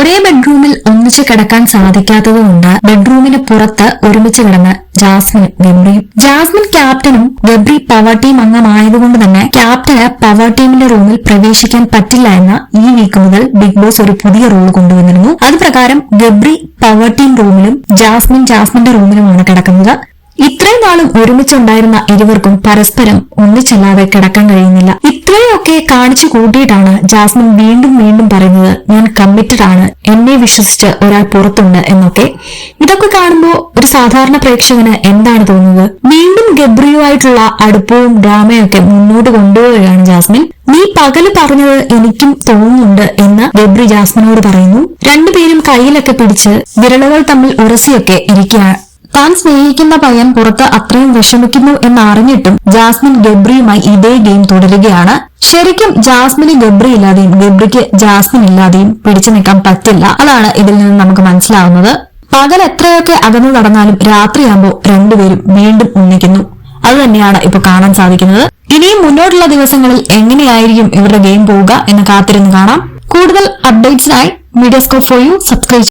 ഒരേ ബെഡ്റൂമിൽ ഒന്നിച്ച് കിടക്കാൻ സാധിക്കാത്തതുകൊണ്ട് ബെഡ്റൂമിന് പുറത്ത് ഒരുമിച്ച് കിടന്ന് ജാസ്മിൻ ഗബ്രിയും. ജാസ്മിൻ ക്യാപ്റ്റനും ഗബ്രി പവർ ടീം അംഗമായതുകൊണ്ട് തന്നെ ക്യാപ്റ്റന് പവർ ടീമിന്റെ റൂമിൽ പ്രവേശിക്കാൻ പറ്റില്ല എന്ന ഈ വീക്ക് മുതൽ ബിഗ് ബോസ് ഒരു പുതിയ റൂൾ കൊണ്ടുവന്നിരുന്നു. അത് പ്രകാരം ഗബ്രി പവർ ടീം റൂമിലും ജാസ്മിൻ ജാസ്മിന്റെ റൂമിലുമാണ് കിടക്കുന്നത്. ഇത്രയും നാളും ഒരുമിച്ചുണ്ടായിരുന്ന ഇരുവർക്കും പരസ്പരം ഒന്നിച്ചല്ലാതെ കിടക്കാൻ കഴിയുന്നില്ല. ഇത്രയൊക്കെ കാണിച്ചു കൂട്ടിയിട്ടാണ് ജാസ്മിൻ വീണ്ടും വീണ്ടും പറയുന്നത് ഞാൻ കമ്മിറ്റഡ് ആണ്. എന്നെ വിശ്വസിച്ച് ഒരാൾ പുറത്തുണ്ട് എന്നൊക്കെ. ഇതൊക്കെ കാണുമ്പോൾ ഒരു സാധാരണ പ്രേക്ഷകന് എന്താണ് തോന്നുന്നത്? വീണ്ടും ഗബ്രിയുമായിട്ടുള്ള അടുപ്പവും ഡ്രാമയൊക്കെ മുന്നോട്ട് കൊണ്ടുപോവുകയാണ് ജാസ്മിൻ. നീ പകൽ പറഞ്ഞത് എനിക്കും തോന്നുന്നുണ്ട് എന്ന് ഗബ്രി ജാസ്മിനോട് പറയുന്നു. രണ്ടുപേരും കയ്യിലൊക്കെ പിടിച്ച് വിരലുകൾ തമ്മിൽ ഉറസിയൊക്കെ ഇരിക്കുകയാണ് താൻ സ്നേഹിക്കുന്ന പയ്യൻ പുറത്ത് അത്രയും വിഷമിക്കുന്നു എന്നറിഞ്ഞിട്ടും ജാസ്മിൻ ഗബ്രിയുമായി ഇതേ ഗെയിം തുടരുകയാണ്. ശരിക്കും ജാസ്മിന് ഗബ്രി ഇല്ലാതെയും ഗബ്രിക്ക് ജാസ്മിൻ ഇല്ലാതെയും പിടിച്ചു നിൽക്കാൻ പറ്റില്ല. അതാണ് ഇതിൽ നിന്ന് നമുക്ക് മനസ്സിലാവുന്നത്. പകൽ എത്രയൊക്കെ അകന്നു നടന്നാലും രാത്രിയാകുമ്പോൾ രണ്ടുപേരും വീണ്ടും ഒന്നിക്കുന്നു. അത് തന്നെയാണ് ഇപ്പൊ കാണാൻ സാധിക്കുന്നത്. ഇനിയും മുന്നോട്ടുള്ള ദിവസങ്ങളിൽ എങ്ങനെയായിരിക്കും ഇവരുടെ ഗെയിം പോവുക എന്ന് കാത്തിരുന്ന് കാണാം. കൂടുതൽ അപ്ഡേറ്റ്സിനായി media scope for you. Subscribe